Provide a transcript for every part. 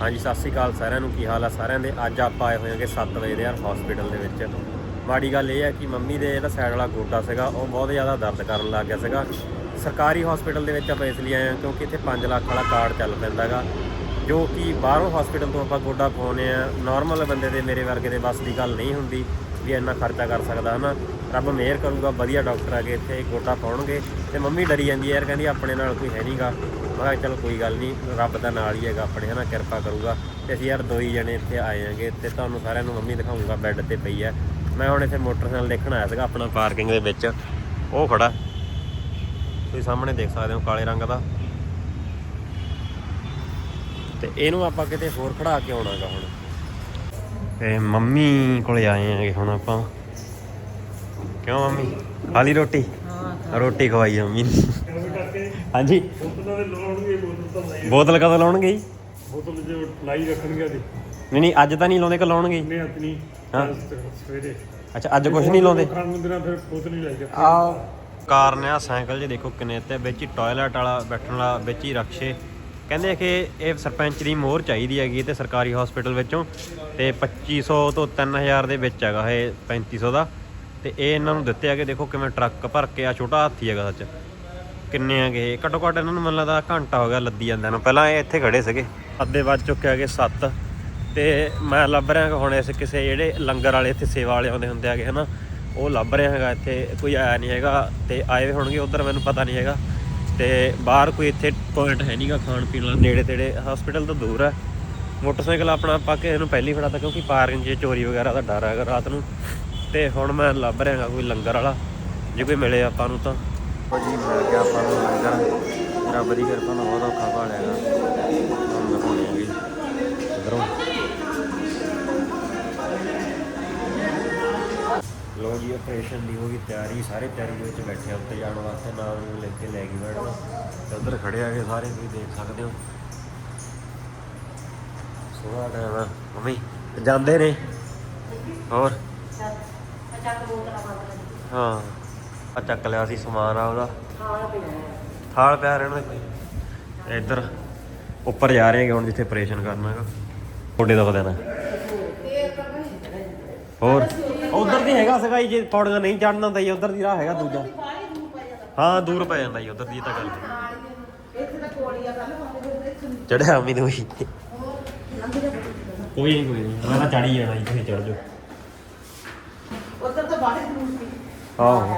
ਹਾਂਜੀ, ਸਤਿ ਸ੍ਰੀ ਅਕਾਲ ਸਾਰਿਆਂ ਨੂੰ। ਕੀ ਹਾਲ ਆ ਸਾਰਿਆਂ ਦੇ? ਅੱਜ ਆਪਾਂ ਆਏ ਹੋਏ ਹਾਂਗੇ 7 ਵਜੇ ਦੇ ਯਾਰ ਹਸਪੀਟਲ ਦੇ ਵਿੱਚ। ਮਾੜੀ ਗੱਲ ਇਹ ਹੈ ਕਿ ਮੰਮੀ ਦੇ ਜਿਹੜਾ ਸਾਈਡ ਵਾਲਾ ਗੋਡਾ ਸੀਗਾ, ਉਹ ਬਹੁਤ ਜ਼ਿਆਦਾ ਦਰਦ ਕਰਨ ਲੱਗ ਗਿਆ ਸੀਗਾ। ਸਰਕਾਰੀ ਹਸਪੀਟਲ ਦੇ ਵਿੱਚ ਆਪਾਂ ਇਸ ਲਈ ਆਏ ਹਾਂ ਕਿਉਂਕਿ ਇੱਥੇ 5 ਲੱਖ ਵਾਲਾ ਕਾਰਡ ਚੱਲ ਪੈਂਦਾ ਹੈਗਾ, ਜੋ ਕਿ ਬਾਹਰੋਂ ਹਸਪੀਟਲ ਤੋਂ ਆਪਾਂ ਗੋਡਾ ਪਾਉਨੇ ਆ ਨਾਰਮਲ ਬੰਦੇ ਦੇ ਮੇਰੇ ਵਰਗੇ ਦੇ ਬਸ ਦੀ ਗੱਲ ਨਹੀਂ ਹੁੰਦੀ ਵੀ ਇੰਨਾ ਖਰਚਾ ਕਰ ਸਕਦਾ, ਹਨਾ? ਰੱਬ ਮਿਹਰ ਕਰੂਗਾ, ਵਧੀਆ ਡਾਕਟਰ ਆ ਕੇ ਇੱਥੇ, ਗੋਡਾ ਪਾਉਣਗੇ ਤੇ ਮੰਮੀ ਡਰੀ ਜਾਂਦੀ ਹੈ ਯਾਰ, ਕਹਿੰਦੀ ਆਪਣੇ ਨਾਲ ਕੋਈ ਹੈ ਨਹੀਂਗਾ ਮੈਂ ਕਿਹਾ ਚਲ ਕੋਈ ਗੱਲ ਨਹੀਂ ਰੱਬ ਦਾ ਨਾਲ ਹੀ ਹੈਗਾ ਆਪਣੇ ਹਨਾ ਕਿਰਪਾ ਕਰੂਗਾ। ਤੇ ਅਸੀਂ ਯਾਰ ਦੋ ਹੀ ਜਣੇ ਇੱਥੇ ਆਏ ਆਂਗੇ ਤੇ ਤੁਹਾਨੂੰ ਸਾਰਿਆਂ ਨੂੰ ਮੰਮੀ ਦਿਖਾਉਂਗਾ ਬੈੱਡ ਤੇ ਪਈ ਹੈ ਮੈਂ ਹੁਣ ਇੱਥੇ ਮੋਟਰਸਾਈਕਲ ਦੇਖਣ ਆਇਆ ਸੀਗਾ ਆਪਣਾ ਪਾਰਕਿੰਗ ਦੇ ਵਿੱਚ। ਉਹ ਖੜਾ। ਤੁਸੀਂ ਸਾਹਮਣੇ ਦੇਖ ਸਕਦੇ ਹੋ ਕਾਲੇ ਰੰਗ ਦਾ। ਤੇ ਇਹਨੂੰ ਆਪਾਂ ਕਿਤੇ ਹੋਰ ਖੜਾ ਕੇ ਆਉਣਾਗਾ ਹੁਣ। ਤੇ ਮੰਮੀ ਕੋਲੇ ਆਏ ਆਂਗੇ ਹੁਣ ਆਪਾਂ। ਕਿਉਂ ਮੰਮੀ? ਖਾਲੀ ਰੋਟੀ? ਰੋਟੀ ਖਵਾਈ ਮੰਮੀ ਨੇ। ਹਾਂਜੀ। ਬੋਤਲਾਂ ਦੇ ਲਾਉਣਗੇ ਬੋਤਲ ਤਾਂ ਲਾਈ ਬੋਤਲ ਕਦੋਂ ਲਾਉਣਗੇ ਜੀ? ਬੋਤਲ ਜੇ ਲਾਈ ਰੱਖਣਗੇ ਦੀ ਨਹੀਂ ਨਹੀਂ ਅੱਜ ਤਾਂ ਨਹੀਂ ਲਾਉਂਦੇ ਕਿ ਲਾਉਣਗੇ ਨੇ ਆਪਣੀ ਹਾਂ। ਸਵੇਰੇ। ਅੱਛਾ ਅੱਜ ਕੁਝ ਨਹੀਂ ਲਾਉਂਦੇ? ਖਾਣ ਮੁੰਦਰਾ ਫਿਰ ਬੋਤਲ ਨਹੀਂ ਲਾਈ ਜਾਂਦੀ ਆ ਕਾਰ ਨੇ ਆ ਸਾਈਕਲ ਜੇ ਦੇਖੋ ਕਿੰਨੇ ਤੇ ਵਿੱਚ ਹੀ ਟਾਇਲਟ ਵਾਲਾ ਬੈਠਣ ਵਾਲਾ ਵਿੱਚ ਹੀ ਰਕਸ਼ੇ। ਕਹਿੰਦੇ ਕਿ ਇਹ ਸਰਪੰਚ ਦੀ ਮੋਹਰ ਚਾਹੀਦੀ ਹੈਗੀ ਤੇ ਸਰਕਾਰੀ ਹਸਪੀਟਲ ਵਿੱਚੋਂ। ਤੇ 2500 ਤੋਂ 3000 ਦੇ ਵਿੱਚ ਹੈਗਾ ਇਹ 3500 ਦਾ। ਤੇ ਇਹ ਇਹਨਾਂ ਨੂੰ ਦਿੱਤੇ ਹੈਗੇ ਦੇਖੋ ਕਿਵੇਂ ਟਰੱਕ ਭਰ ਕੇ ਆ ਛੋਟਾ ਹਾਥੀ ਹੈਗਾ ਸੱਚ। ਕਿੰਨੇ ਹੈਗੇ? ਇਹ ਘੱਟੋ ਘੱਟ ਇਹਨਾਂ ਨੂੰ ਮੈਨੂੰ ਲੱਗਦਾ ਘੰਟਾ ਹੋ ਗਿਆ ਲੱਦੀ ਜਾਂਦਿਆਂ ਨੂੰ। ਪਹਿਲਾਂ ਇਹ ਇੱਥੇ ਖੜੇ ਸੀਗੇ। ਅੱਧੇ ਵੱਜ ਚੁੱਕਿਆ ਗਏ 7 ਤੇ ਮੈਂ ਲੱਭ ਰਿਹਾ ਹੁਣ ਇਸ ਕਿਸੇ ਜਿਹੜੇ ਲੰਗਰ ਵਾਲੇ, ਇੱਥੇ ਸੇਵਾ ਵਾਲੇ ਆਉਂਦੇ ਹੁੰਦੇ ਹੈਗੇ, ਹਨਾ, ਉਹ ਲੱਭ ਰਿਹਾ ਹੈਗਾ ਇੱਥੇ। ਕੋਈ ਆਇਆ ਨਹੀਂ ਹੈਗਾ ਤੇ ਆਏ ਹੋਏ ਹੋਣਗੇ, ਉਧਰ ਮੈਨੂੰ ਪਤਾ ਨਹੀਂ ਹੈਗਾ। ਤੇ ਬਾਹਰ ਕੋਈ ਇੱਥੇ ਪੁਆਇੰਟ ਹੈ ਨਹੀਂਗਾ ਖਾਣ ਪੀਣ ਵਾਲਾ, ਨੇੜੇ ਤੇੜੇ ਹਸਪੀਟਲ ਤੋਂ ਦੂਰ ਹੈ। ਮੋਟਰਸਾਈਕਲ ਆਪਣਾ ਪਾ ਕੇ ਇਹਨੂੰ ਪਹਿਲੀ ਫੜਾਤਾ, ਕਿਉਂਕਿ ਪਾਰਕਿੰਗ 'ਚ ਚੋਰੀ ਵਗੈਰਾ ਦਾ ਡਰ ਹੈਗਾ ਰਾਤ ਨੂੰ। ਤੇ ਹੁਣ ਮੈਂ ਲੱਭ ਰਿਹਾ ਹੈਗਾ ਕੋਈ ਲੰਗਰ ਵਾਲਾ। ਜੇ ਕੋਈ ਮਿਲੇ ਆਪਾਂ ਨੂੰ ਤਾਂ। ਜੀ ਮਿਲ ਗਿਆ ਆਪਾਂ ਨੂੰ ਲੰਗਰ ਰੱਬ ਦੀ ਕਿਰਪਾ ਨਾਲ ਬਹੁਤ ਔਖਾ ਦਿਖਾਉਣੀ ਹੈਗੀ। ਇਧਰੋਂ। ਲੋ ਜੀ ਆਪਰੇਸ਼ਨ ਦੀ ਹੋ ਗਈ ਤਿਆਰੀ। ਸਾਰੇ ਤਿਆਰੀ ਦੇ ਵਿੱਚ ਬੈਠੇ ਉੱਤੇ ਜਾਣ ਵਾਸਤੇ ਨਾਮ ਨੂੰ ਲੈ ਕੇ ਲੈ ਗਈ ਮੈਡਮ। ਤੇ ਉਧਰ ਖੜੇ ਆਗੇ ਸਾਰੇ ਤੁਸੀਂ ਦੇਖ ਸਕਦੇ ਹੋ। ਸੋਹਣਾ ਟਾਈਮ ਆ। ਮੰਮੀ ਜਾਂਦੇ ਨੇ? ਹੋਰ? ਹਾਂ। ਆ ਚੱਕ ਲਿਆ ਸੀ ਸਮਾਨ ਆ ਉਹਦਾ। ਥਾਲ ਪਿਆ ਰਹਿਣ ਦੇ ਕੋਈ। ਇੱਧਰ ਉੱਪਰ ਜਾ ਰਹੇ ਹੈਗੇ ਹੁਣ ਜਿੱਥੇ ਆਪਰੇਸ਼ਨ ਕਰਨਾ ਹੈਗਾ। ਤੁਹਾਡੇ ਦਾ ਨਾ। ਹੋਰ? ਉਧਰ ਦੀ ਹੈਗਾ ਸੀਗਾ ਜੀ, ਪੌੜੀਆਂ ਨਹੀਂ ਚੜਨਾ ਤਾਂ ਜੀ ਉਧਰ ਦੀ ਰਾਹ ਹੈਗਾ ਦੂਜਾ। ਹਾਂ ਦੂਰ ਪੈ ਜਾਂਦਾ। ਜੀ ਉਧਰ ਦੀ ਇਹ ਤਾਂ ਗੱਲ। ਚੜਿਆ ਅਮੀ ਨੂੰ ਹੀ ਕੋਈ ਨਹੀਂ ਕੋਈ ਨਹੀਂ ਮੈਂ ਤਾਂ ਚੜੀ ਜਾਣਾ ਤੁਸੀਂ ਚੜ ਜਾਓ। ਉਧਰ ਤਾਂ ਬਾਹਰ ਦੂਰ ਸੀ। ਆਹੋ।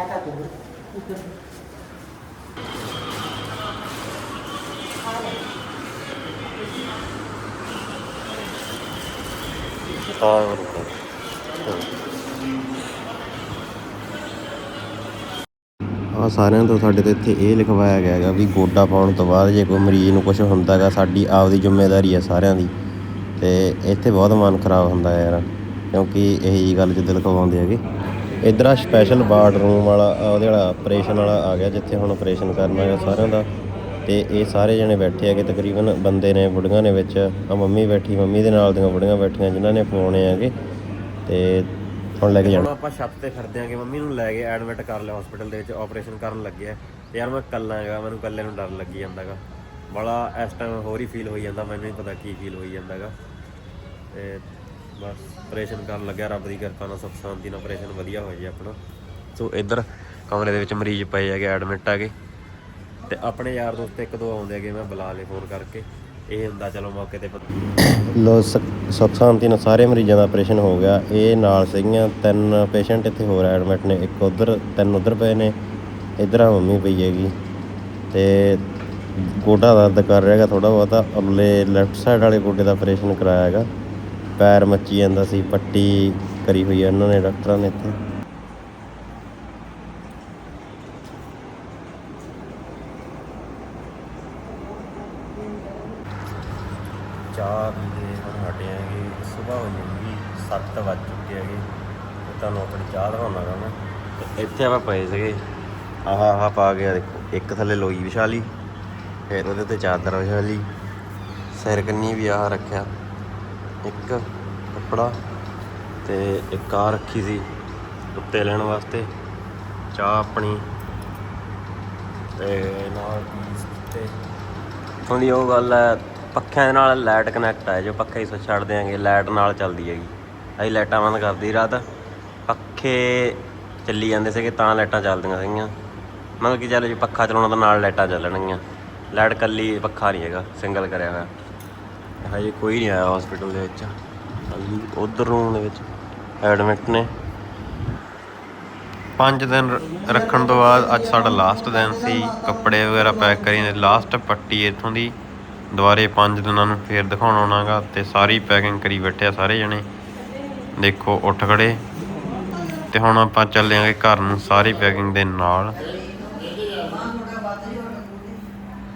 ਆ ਸਾਰਿਆਂ ਤੋਂ ਸਾਡੇ ਤੇ ਇੱਥੇ ਇਹ ਲਿਖਵਾਇਆ ਗਿਆ ਹੈਗਾ ਵੀ ਗੋਡਾ ਪਾਉਣ ਤੋਂ ਬਾਅਦ ਜੇ ਕੋਈ ਮਰੀਜ਼ ਨੂੰ ਕੁਝ ਹੁੰਦਾ ਹੈਗਾ ਸਾਡੀ ਆਪਦੀ ਜ਼ਿੰਮੇਵਾਰੀ ਹੈ ਸਾਰਿਆਂ ਦੀ। ਤੇ ਇੱਥੇ ਬਹੁਤ ਮਨ ਖਰਾਬ ਹੁੰਦਾ ਯਾਰ ਕਿਉਂਕਿ ਇਹੀ ਗੱਲ ਜਿੱਦ ਲਿਖਵਾਉਂਦੇ ਹੈਗੇ। ਇਧਰ ਆ ਸਪੈਸ਼ਲ ਵਾਰਡ ਰੂਮ ਵਾਲਾ ਉਹਦੇ ਵਾਲਾ ਆਪਰੇਸ਼ਨ ਵਾਲਾ ਆ ਗਿਆ, ਜਿੱਥੇ ਹੁਣ ਆਪਰੇਸ਼ਨ ਕਰਨਾ ਹੈ ਸਾਰਿਆਂ ਦਾ। ਤੇ ਇਹ ਸਾਰੇ ਜਣੇ ਬੈਠੇ ਹੈਗੇ, ਤਕਰੀਬਨ ਬੰਦੇ ਨੇ ਬੁੜੀਆਂ ਨੇ ਵਿੱਚ। ਆ ਮੰਮੀ ਬੈਠੀ, ਮੰਮੀ ਦੇ ਨਾਲ ਦੀਆਂ ਬੁੜੀਆਂ ਬੈਠੀਆਂ, ਜਿਨ੍ਹਾਂ ਨੇ ਪਵਾਉਣੇ ਹੈਗੇ। ਤੇ ਹੁਣ ਲੈ ਕੇ ਜਾਣਾ। ਆਪਾਂ ਛੱਤ ਤੇ ਫਿਰਦੇ ਆਂਗੇ ਮੰਮੀ ਨੂੰ ਲੈ ਕੇ ਐਡਮਿਟ ਕਰ ਲਿਆ ਹਸਪੀਟਲ ਦੇ ਵਿੱਚ ਆਪਰੇਸ਼ਨ ਕਰਨ ਲੱਗਿਆ ਤੇ ਯਾਰ ਮੈਂ ਇਕੱਲਾ ਹੈਗਾ, ਮੈਨੂੰ ਇਕੱਲੇ ਨੂੰ ਡਰ ਲੱਗੀ ਜਾਂਦਾਗਾ ਬੜਾ ਇਸ ਟਾਈਮ ਹੋਰ ਹੀ ਫੀਲ ਹੋਈ ਜਾਂਦਾ, ਮੈਨੂੰ ਨਹੀਂ ਪਤਾ ਕੀ ਫੀਲ ਹੋਈ ਜਾਂਦਾਗਾ ਤੇ ਬਸ ਆਪਰੇਸ਼ਨ ਕਰਨ ਲੱਗਿਆ, ਰੱਬ ਦੀ ਕਿਰਪਾ ਨਾਲ ਸੁੱਖ ਸ਼ਾਂਤੀ ਨਾਲ ਆਪਰੇਸ਼ਨ ਵਧੀਆ ਹੋ ਜੇ ਆਪਣਾ। ਸੋ ਇੱਧਰ ਕਮਰੇ ਦੇ ਵਿੱਚ ਮਰੀਜ਼ ਪਏ ਹੈਗੇ ਐਡਮਿਟ ਹੈਗੇ ਤੇ ਆਪਣੇ ਯਾਰ ਦੋਸਤ ਇੱਕ ਦੋ ਆਉਂਦੇ ਹੈਗੇ, ਮੈਂ ਬੁਲਾ ਲੇ ਫੋਨ ਕਰਕੇ। ਇਹ ਹੁੰਦਾ, ਚਲੋ ਮੌਕੇ ਤੇ ਲੋ, ਸੁੱਖ ਸ਼ਾਂਤੀ ਨਾਲ ਸਾਰੇ ਮਰੀਜ਼ਾਂ ਦਾ ਆਪਰੇਸ਼ਨ ਹੋ ਗਿਆ। ਇਹ ਨਾਲ ਸੀਗੀਆਂ, ਤਿੰਨ ਪੇਸ਼ੈਂਟ ਇੱਥੇ ਹੋਰ ਐਡਮਿਟ ਨੇ। ਇੱਕ ਉਧਰ, ਤਿੰਨ ਉਧਰ ਪਏ ਨੇ। ਇਧਰ ਆ ਮੰਮੀ ਪਈ ਹੈਗੀ। ਤੇ ਗੋਡਾ ਦਰਦ ਕਰ ਰਿਹਾ ਹੈਗਾ ਥੋੜਾ ਬਹੁਤਾ। ਅਗਲੇ ਲੈਫਟ ਸਾਈਡ ਵਾਲੇ ਗੋਡੇ ਦਾ ਆਪਰੇਸ਼ਨ ਕਰਾਇਆ ਹੈਗਾ। ਪੈਰ ਮੱਚੀ ਜਾਂਦਾ ਸੀ, ਪੱਟੀ ਕਰੀ ਹੋਈ ਹੈ ਇਹਨਾਂ ਨੇ, ਡਾਕਟਰਾਂ ਨੇ ਇੱਥੇ। ਚਾਹ ਵੀ ਦੇ ਹੁਣ ਹਟੇ ਹੈਗੇ ਸਵੇਰ ਹੋ ਜਾਊਗੀ 7 ਵੱਜ ਚੁੱਕੇ ਹੈਗੇ। ਤੇ ਤੁਹਾਨੂੰ ਆਪਣੀ ਚਾਹ ਦਿਖਾਉਣਾ ਮੈਂ ਤੇ ਇੱਥੇ ਆਪਾਂ ਪਏ ਸੀਗੇ। ਆਹ ਆਹ ਪਾ ਗਿਆ ਦੇਖੋ, ਇੱਕ ਥੱਲੇ ਲੋਈ ਵਿਛਾ ਲਈ, ਫਿਰ ਉਹਦੇ ਤੇ ਚਾਦਰ ਵਿਛਾ ਲਈ। ਸਿਰ ਕੰਨੀ ਵੀ ਆਹ ਰੱਖਿਆ। ਇੱਕ ਕੱਪੜਾ ਤੇ ਇੱਕ ਆ ਰੱਖੀ ਸੀ ਉੱਤੇ ਲੈਣ ਵਾਸਤੇ। ਚਾਹ ਆਪਣੀ ਤੇ ਨਾਲ ਪੀਸ ਤੇ। ਥੋੜੀ ਉਹ ਗੱਲ ਹੈ, ਪੱਖਿਆਂ ਦੇ ਨਾਲ ਲਾਈਟ ਕਨੈਕਟ ਹੈ ਜੋ ਪੱਖੇ ਹੀ ਸੁੱਚ ਛੱਡ ਦਿਆਂਗੇ ਲਾਈਟ ਨਾਲ ਚੱਲਦੀ ਹੈਗੀ। ਅਸੀਂ ਲਾਈਟਾਂ ਬੰਦ ਕਰਦੀ ਰਾਤ। ਪੱਖੇ ਚੱਲੀ ਜਾਂਦੇ ਸੀਗੇ, ਤਾਂ ਲਾਈਟਾਂ ਚੱਲਦੀਆਂ ਸੀਗੀਆਂ। ਮਤਲਬ ਕਿ ਚੱਲ ਜੇ ਪੱਖਾ ਚਲਾਉਣਾ ਤਾਂ ਨਾਲ ਲਾਈਟਾਂ ਚੱਲਣਗੀਆਂ। ਲਾਈਟ ਕੱਲੀ ਪੱਖਾ ਨਹੀਂ ਹੈਗਾ, ਸਿੰਗਲ ਕਰਿਆ ਹੋਇਆ। ਹਜੇ ਕੋਈ ਨਹੀਂ ਆਇਆ ਹਸਪੀਟਲ ਦੇ ਵਿੱਚ। ਖਾਲੀ ਉਧਰ ਰੂਮ ਦੇ ਵਿੱਚ ਐਡਮਿਟ ਨੇ। ਪੰਜ ਦਿਨ ਰੱਖਣ ਤੋਂ ਬਾਅਦ ਅੱਜ ਸਾਡਾ ਲਾਸਟ ਦਿਨ ਸੀ। ਕੱਪੜੇ ਵਗੈਰਾ ਪੈਕ ਕਰੀ ਨੇ। ਲਾਸਟ ਪੱਟੀ ਇੱਥੋਂ ਦੀ। ਦੁਬਾਰੇ ਪੰਜ ਦਿਨਾਂ ਨੂੰ ਫੇਰ ਦਿਖਾਉਣ ਆਉਣਾਗਾ ਤੇ ਸਾਰੀ ਪੈਕਿੰਗ ਕਰੀ ਬੈਠੇ ਆ ਸਾਰੇ ਜਣੇ। ਦੇਖੋ ਉੱਠ ਖੜੇ। ਤੇ ਹੁਣ ਆਪਾਂ ਚੱਲਿਆਂਗੇ ਘਰ ਨੂੰ ਸਾਰੀ ਪੈਕਿੰਗ ਦੇ ਨਾਲ।